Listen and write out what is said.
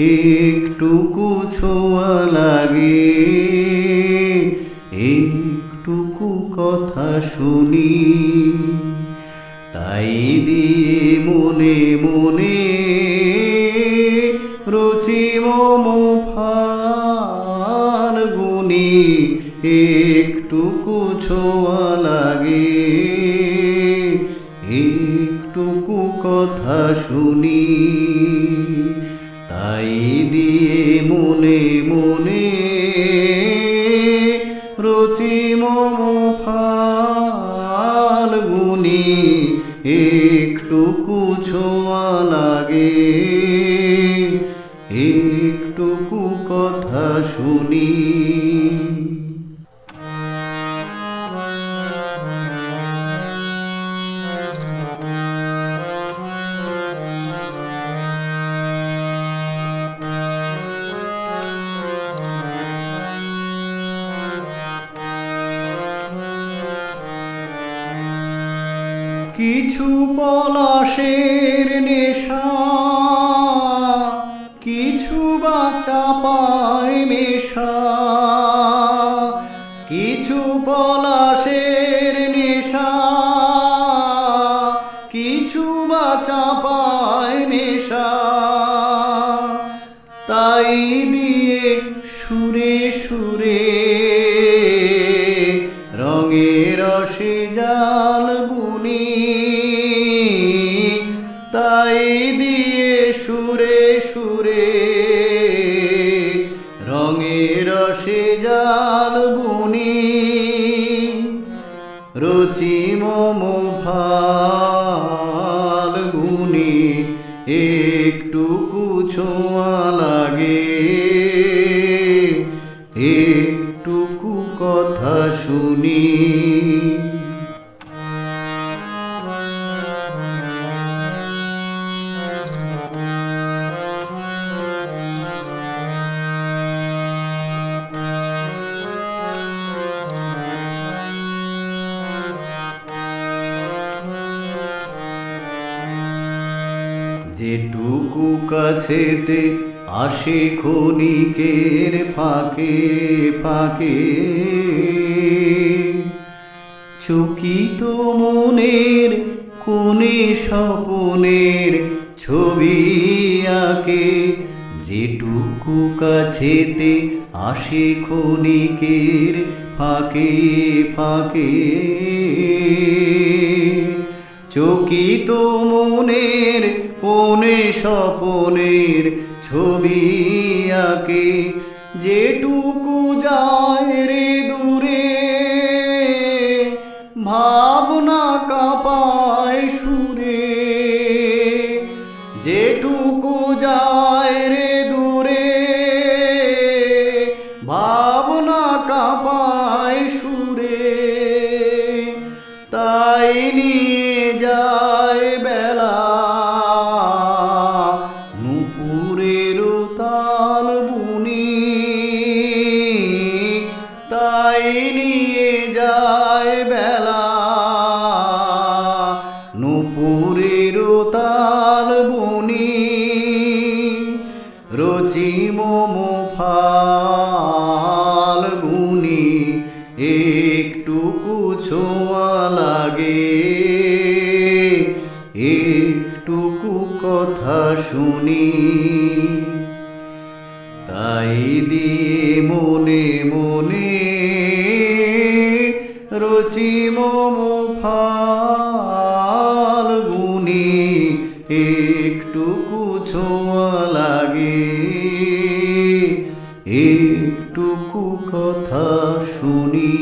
একটুকু ছোঁয়া লাগে। একটুকু কথা শুনি। তাই দিয়ে মনে মনে রুচি মম ফাল্গুনি একটুকু ছোঁয়া লাগে। একটুকু কথা শুনি। তাই দিয়ে মনে মনে রচি মম ফালগুনি একটু কুছোয়া লাগে। কিছু পলাশের নেশা, কিছু বা চাপায় মেশা, কিছু পলাশের নেশা, কিছু বা চাপায় নেশা তাই দিয়ে সুরে সুরে রঙের রসে জাল বুনি জাল বুনি রুচি মম ফাল্গুনি একটু ছোঁয়া লাগে। একটুকু কথা শুনি। যেটুকু কাছেতে আসে ক্ষণিকের ফাঁকে ফাঁকে। চকিত মনের কোণে স্বপনের ছবি আঁকে। যেটুকু কাছেতে আসে ক্ষণিকের ফাঁকে ফাঁকে। চকিত মনের পনে স্বপনের ছবি আঁকে। যেটুকু যায় রে দূরে ভাবনা কাপায় বেলা। নুপুরের তাল বুনি, তাই নিয়ে যায় বেলা। নুপুরের তাল বুনি, রচি মম ফাল্গুনি একটুকু ছোঁয়া লাগে। শুনি। তাই দিয়ে মনে মনে রচি মম ফালগুনি একটু ছোঁয়া লাগে। একটুকু কথা শুনি।